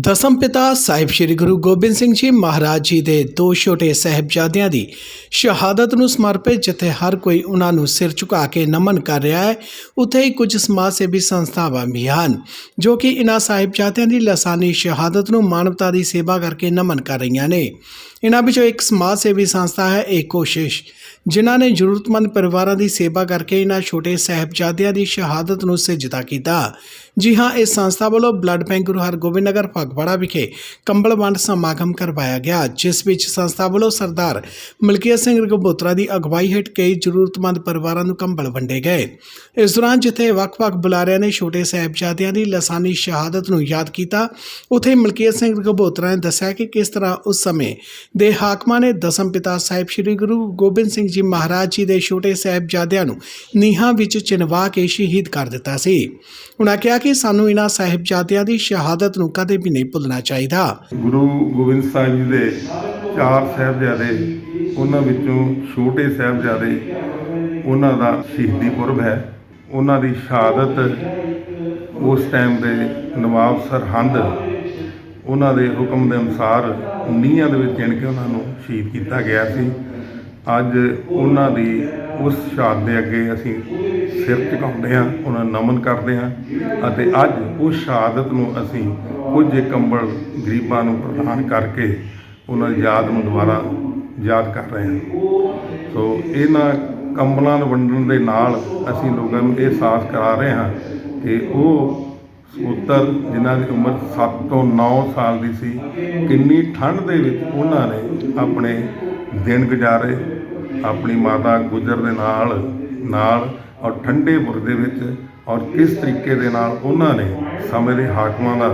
ਦਸਮ ਪਿਤਾ ਸਾਹਿਬ ਸ੍ਰੀ ਗੁਰੂ ਗੋਬਿੰਦ ਸਿੰਘ ਜੀ ਮਹਾਰਾਜ ਜੀ ਦੇ ਦੋ ਛੋਟੇ ਸਹਿਬਜ਼ਾਦਿਆਂ ਦੀ ਸ਼ਹਾਦਤ ਨੂੰ ਸਮਰਪਿਤ, ਜਿੱਥੇ ਹਰ ਕੋਈ ਉਹਨਾਂ ਨੂੰ ਸਿਰ ਝੁਕਾ ਕੇ ਨਮਨ ਕਰ ਰਿਹਾ ਹੈ, ਉੱਥੇ ਹੀ ਕੁਝ ਸਮਾਜ ਸੇਵੀ ਸੰਸਥਾਵਾਂ ਵੀ ਹਨ, ਜੋ ਕਿ ਇਹਨਾਂ ਸਾਹਿਬਜ਼ਾਦਿਆਂ ਦੀ ਲਸਾਨੀ ਸ਼ਹਾਦਤ ਨੂੰ ਮਾਨਵਤਾ ਦੀ ਸੇਵਾ ਕਰਕੇ ਨਮਨ ਕਰ ਰਹੀਆਂ ਨੇ। ਇਹਨਾਂ ਵਿੱਚੋਂ ਇੱਕ ਸਮਾਜ ਸੇਵੀ ਸੰਸਥਾ ਹੈ, ਇਹ ਕੋਸ਼ਿਸ਼, ਜਿਨ੍ਹਾਂ ਨੇ ਜ਼ਰੂਰਤਮੰਦ ਪਰਿਵਾਰਾਂ ਦੀ ਸੇਵਾ ਕਰਕੇ ਇਹਨਾਂ ਛੋਟੇ ਸਾਹਿਬਜ਼ਾਦਿਆਂ ਦੀ ਸ਼ਹਾਦਤ ਨੂੰ ਸਿਜਦਾ ਕੀਤਾ। ਜੀ ਹਾਂ, ਇਸ ਸੰਸਥਾ ਵੱਲੋਂ ਬਲੱਡ ਬੈਂਕ ਗੁਰੂ ਹਰਗੋਬਿੰਦ ਨਗਰ ਫਗਵਾੜਾ ਵਿਖੇ ਕੰਬਲ ਵੰਡ ਸਮਾਗਮ ਕਰਵਾਇਆ ਗਿਆ, ਜਿਸ ਵਿੱਚ ਸੰਸਥਾ ਵੱਲੋਂ ਸਰਦਾਰ ਮਲਕੀਅਤ ਸਿੰਘ ਰਘਬੋਤਰਾ ਦੀ ਅਗਵਾਈ ਹੇਠ ਕਈ ਜ਼ਰੂਰਤਮੰਦ ਪਰਿਵਾਰਾਂ ਨੂੰ ਕੰਬਲ ਵੰਡੇ ਗਏ। ਇਸ ਦੌਰਾਨ ਜਿੱਥੇ ਵੱਖ-ਵੱਖ ਬੁਲਾਰਿਆਂ ਨੇ ਛੋਟੇ ਸਾਹਿਬਜ਼ਾਦਿਆਂ ਦੀ ਲਸਾਨੀ ਸ਼ਹਾਦਤ ਨੂੰ ਯਾਦ ਕੀਤਾ, ਉੱਥੇ ਮਲਕੀਅਤ ਸਿੰਘ ਰਘਬੋਤਰਾ ਨੇ ਦੱਸਿਆ ਕਿ ਕਿਸ ਤਰ੍ਹਾਂ ਉਸ ਸਮੇਂ ਦੇ ਹਾਕਮਾਂ ਨੇ ਦਸਮ ਪਿਤਾ ਸਾਹਿਬ ਸ੍ਰੀ ਗੁਰੂ ਗੋਬਿੰਦ ਸਿੰਘ ਜੀ ਮਹਾਰਾਜ ਜੀ ਦੇ ਛੋਟੇ ਸਾਹਿਬਜ਼ਾਦਿਆਂ ਨੂੰ ਨੀਹਾਂ ਵਿੱਚ ਚਿਨਵਾ ਕੇ ਸ਼ਹੀਦ ਕਰ ਦਿੱਤਾ ਸੀ। ਉਹਨਾਂ ਕਿਹਾ ਕਿ ਸਾਨੂੰ ਇਹਨਾਂ ਸਾਹਿਬਜ਼ਾਦਿਆਂ ਦੀ ਸ਼ਹਾਦਤ ਨੂੰ ਕਦੇ ਵੀ ਨਹੀਂ ਭੁੱਲਣਾ ਚਾਹੀਦਾ। ਗੁਰੂ ਗੋਬਿੰਦ ਸਾਹਿਬ ਜੀ ਦੇ ਚਾਰ ਸਾਹਿਬਜ਼ਾਦੇ, ਉਹਨਾਂ ਵਿੱਚੋਂ ਛੋਟੇ ਸਾਹਿਬਜ਼ਾਦੇ ਉਹਨਾਂ ਦਾ ਸ਼ਹੀਦੀ ਪੁਰਬ ਹੈ। ਉਹਨਾਂ ਦੀ ਸ਼ਹਾਦਤ ਉਸ ਟਾਈਮ ਦੇ ਨਵਾਬ ਸਰਹੰਦ, ਉਹਨਾਂ ਦੇ ਹੁਕਮ ਦੇ ਅਨੁਸਾਰ ਨੀਹਾਂ ਦੇ ਵਿੱਚ ਜਿਣ ਕੇ ਉਹਨਾਂ ਨੂੰ ਸ਼ਹੀਦ ਕੀਤਾ ਗਿਆ ਸੀ। ਅੱਜ ਉਹਨਾਂ ਦੀ ਉਸ ਸ਼ਹਾਦਤ ਦੇ ਅੱਗੇ ਅਸੀਂ ਸਿਰ ਝੁਕਾਉਂਦੇ ਹਾਂ, ਉਹਨਾਂ ਨੂੰ ਨਮਨ ਕਰਦੇ ਹਾਂ ਅਤੇ ਅੱਜ ਉਸ ਸ਼ਹਾਦਤ ਨੂੰ ਅਸੀਂ ਕੁਝ ਕੰਬਲ ਗਰੀਬਾਂ ਨੂੰ ਪ੍ਰਦਾਨ ਕਰਕੇ ਉਹਨਾਂ ਦੀ ਯਾਦ ਨੂੰ ਦੁਬਾਰਾ ਯਾਦ ਕਰ ਰਹੇ ਹਾਂ। ਸੋ ਇਹਨਾਂ ਕੰਬਲਾਂ ਨੂੰ ਵੰਡਣ ਦੇ ਨਾਲ ਅਸੀਂ ਲੋਕਾਂ ਨੂੰ ਇਹ ਅਹਿਸਾਸ ਕਰਾ ਰਹੇ ਹਾਂ ਕਿ ਉਹ ਸਪੁੱਤਰ ਜਿਨ੍ਹਾਂ ਦੀ ਉਮਰ 7 ਤੋਂ 9 ਸਾਲ ਦੀ ਸੀ, ਕਿੰਨੀ ਠੰਡ ਦੇ ਵਿੱਚ ਉਹਨਾਂ ਨੇ ਆਪਣੇ ਦਿਨ ਗੁਜ਼ਾਰੇ ਆਪਣੀ ਮਾਤਾ ਗੁਜਰ ਦੇ ਨਾਲ ਨਾਲ ਔਰ ਠੰਡੇ ਬੁਰਜ ਦੇ ਵਿੱਚ ਔਰ ਕਿਸ ਤਰੀਕੇ ਦੇ ਨਾਲ ਉਹਨਾਂ ਨੇ ਸਮੇਂ ਦੇ ਹਾਕਮਾਂ ਦਾ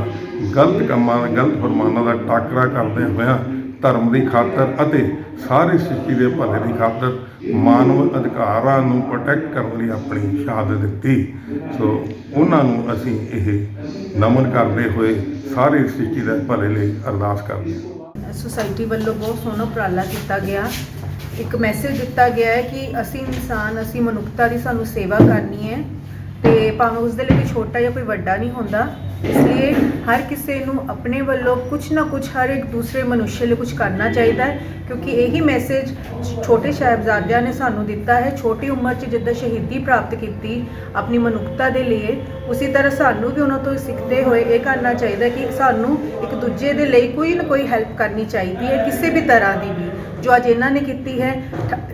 ਗਲਤ ਕੰਮਾਂ ਦਾ ਗਲਤ ਫਰਮਾਨਾਂ ਦਾ ਟਾਕਰਾ ਕਰਦੇ ਹੋਇਆ ਧਰਮ ਦੀ ਖਾਤਰ ਅਤੇ ਸਾਰੀ ਸ੍ਰਿਸ਼ਟੀ ਦੇ ਭਲੇ ਦੀ ਖਾਤਰ ਮਾਨਵ ਅਧਿਕਾਰਾਂ ਨੂੰ ਪ੍ਰੋਟੈਕਟ ਕਰਨ ਲਈ ਆਪਣੀ ਸ਼ਹਾਦਤ ਦਿੱਤੀ। ਸੋ ਉਹਨਾਂ ਨੂੰ ਅਸੀਂ ਇਹ ਨਮਨ ਕਰਦੇ ਹੋਏ ਸਾਰੀ ਸ੍ਰਿਸ਼ਟੀ ਦੇ ਭਲੇ ਲਈ ਅਰਦਾਸ ਕਰਦੇ ਹਾਂ। ਸੁਸਾਇਟੀ ਵੱਲੋਂ ਬਹੁਤ ਸੋਹਣਾ ਉਪਰਾਲਾ ਕੀਤਾ ਗਿਆ। ਇੱਕ ਮੈਸੇਜ ਦਿੱਤਾ ਗਿਆ ਹੈ ਕਿ ਅਸੀਂ ਇਨਸਾਨ, ਅਸੀਂ ਮਨੁੱਖਤਾ ਦੀ ਸਾਨੂੰ ਸੇਵਾ ਕਰਨੀ ਹੈ ਤੇ ਭਾਵੇਂ ਉਸ ਦੇ ਲਈ ਕੋਈ ਛੋਟਾ ਜਾਂ ਕੋਈ ਵੱਡਾ ਨਹੀਂ ਹੁੰਦਾ ਇਸ ਲਈ ਹਰ ਕਿਸੇ ਨੂੰ ਆਪਣੇ ਵੱਲੋਂ ਕੁਝ ਨਾ ਕੁਝ ਹਰ ਇੱਕ ਦੂਸਰੇ ਮਨੁੱਖ ਲਈ ਕੁਝ ਕਰਨਾ ਚਾਹੀਦਾ ਹੈ ਕਿਉਂਕਿ ਇਹੀ ਮੈਸੇਜ ਛੋਟੇ ਸਾਹਿਬਜ਼ਾਦਿਆਂ ਨੇ ਸਾਨੂੰ ਦਿੱਤਾ ਹੈ ਛੋਟੀ ਉਮਰ 'ਚ ਜਿੱਦਾਂ ਸ਼ਹੀਦੀ ਪ੍ਰਾਪਤ ਕੀਤੀ ਆਪਣੀ ਮਨੁੱਖਤਾ ਦੇ ਲਈ ਉਸੇ ਤਰ੍ਹਾਂ ਸਾਨੂੰ ਵੀ ਉਹਨਾਂ ਤੋਂ ਸਿੱਖਦੇ ਹੋਏ ਇਹ ਕਰਨਾ ਚਾਹੀਦਾ ਕਿ ਸਾਨੂੰ ਇੱਕ ਦੂਜੇ ਦੇ ਲਈ ਕੋਈ ਨਾ ਕੋਈ ਹੈਲਪ ਕਰਨੀ ਚਾਹੀਦੀ ਹੈ ਕਿਸੇ ਵੀ ਤਰ੍ਹਾਂ ਦੀ ਵੀ ਜੋ ਅੱਜ ਇਹਨਾਂ ਨੇ ਕੀਤੀ ਹੈ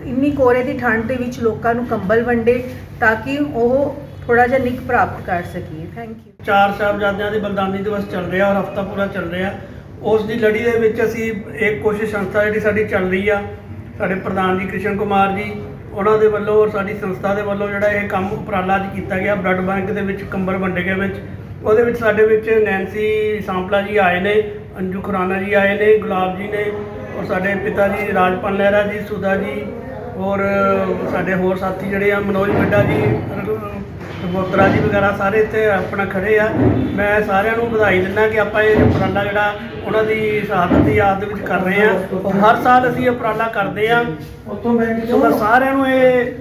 ਇੰਨੀ ਕੋਰੇ ਦੀ ਠੰਡ ਦੇ ਵਿੱਚ ਲੋਕਾਂ ਨੂੰ ਕੰਬਲ ਵੰਡੇ ਤਾਂ ਕਿ ਉਹ ਥੋੜਾ ਜਿਹਾ ਨਿਕ ਪ੍ਰਾਪਤ ਕਰ ਸਕੀਏ। ਥੈਂਕ ਯੂ ਚਾਰ ਸਾਹਿਬਜ਼ਾਦਿਆਂ ਦੀ ਬਲਿਦਾਨੀ ਦਿਵਸ ਚੱਲ ਰਿਹਾ ਔਰ ਹਫਤਾ ਪੂਰਾ ਚੱਲ ਰਿਹਾ। ਉਸ ਦੀ ਲੜੀ ਦੇ ਵਿੱਚ ਅਸੀਂ ਇੱਕ ਕੋਸ਼ਿਸ਼ ਸੰਸਥਾ ਜਿਹੜੀ ਸਾਡੀ ਚੱਲ ਰਹੀ ਆ, ਸਾਡੇ ਪ੍ਰਧਾਨ ਜੀ ਕ੍ਰਿਸ਼ਨ ਕੁਮਾਰ ਜੀ, ਉਹਨਾਂ ਦੇ ਵੱਲੋਂ ਔਰ ਸਾਡੀ ਸੰਸਥਾ ਦੇ ਵੱਲੋਂ ਜਿਹੜਾ ਇਹ ਕੰਮ ਉਪਰਾਲਾ ਅੱਜ ਕੀਤਾ ਗਿਆ, ਬਲੱਡ ਬੈਂਕ ਦੇ ਵਿੱਚ ਕੰਬਲ ਵੰਡੇ ਗਏ ਵਿੱਚ। ਉਹਦੇ ਵਿੱਚ ਸਾਡੇ ਵਿੱਚ ਨੈਂਸੀ ਸਾਂਪਲਾ ਜੀ ਆਏ ਨੇ, ਅੰਜੂ ਖੁਰਾਨਾ ਜੀ ਆਏ ਨੇ, ਗੁਲਾਬ ਜੀ ਨੇ, ਔਰ ਸਾਡੇ ਪਿਤਾ ਜੀ ਰਾਜਪਾਲ ਲਹਿਰਾ ਜੀ, ਸੁਦਾ ਜੀ, ਔਰ ਸਾਡੇ ਹੋਰ ਸਾਥੀ ਜਿਹੜੇ ਆ, ਮਨੋਜ ਵੱਡਾ ਜੀ ਬੋਤਰਾ ਜੀ ਵਗੈਰਾ ਸਾਰੇ ਇੱਥੇ ਆਪਣਾ ਖੜੇ ਆ। ਮੈਂ ਸਾਰਿਆਂ ਨੂੰ ਵਧਾਈ ਦਿੰਦਾ ਕਿ ਆਪਾਂ ਇਹ ਉਪਰਾਲਾ ਜਿਹੜਾ ਉਹਨਾਂ ਦੀ ਸ਼ਹਾਦਤ ਦੀ ਯਾਦ ਦੇ ਵਿੱਚ ਕਰ ਰਹੇ ਆ। ਹਰ ਸਾਲ ਅਸੀਂ ਇਹ ਉਪਰਾਲਾ ਕਰਦੇ ਆ। ਸੋ ਮੈਂ ਸਾਰਿਆਂ ਨੂੰ ਇਹ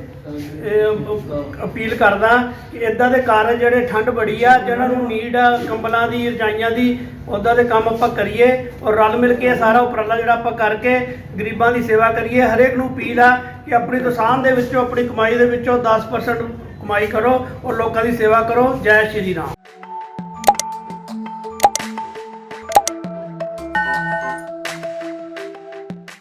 ਅਪੀਲ ਕਰਦਾ ਕਿ ਇਦਾਂ ਦੇ ਕਾਰਜ ਜਿਹੜੇ ਠੰਡ ਬੜੀ ਆ ਜਿਹਨਾਂ ਨੂੰ ਨੀਡ ਆ ਕੰਬਲਾਂ ਦੀ ਰਜਾਈਆਂ ਦੀ ਉਦਾਂ ਦੇ ਕੰਮ ਆਪਾਂ ਕਰੀਏ ਔਰ ਰਲ ਮਿਲ ਕੇ ਸਾਰਾ ਉਪਰਾਲਾ ਜਿਹੜਾ ਆਪਾਂ ਕਰਕੇ ਗਰੀਬਾਂ ਦੀ ਸੇਵਾ ਕਰੀਏ। ਹਰੇਕ ਨੂੰ ਅਪੀਲ ਆ ਕਿ ਆਪਣੀ ਦੁਕਾਨ ਦੇ ਵਿੱਚੋਂ ਆਪਣੀ ਕਮਾਈ ਦੇ ਵਿੱਚੋਂ 10% ਕਮਾਈ ਕਰੋ ਔਰ ਲੋਕਾਂ ਦੀ ਸੇਵਾ ਕਰੋ। ਜੈ ਸ਼੍ਰੀ ਰਾਮ।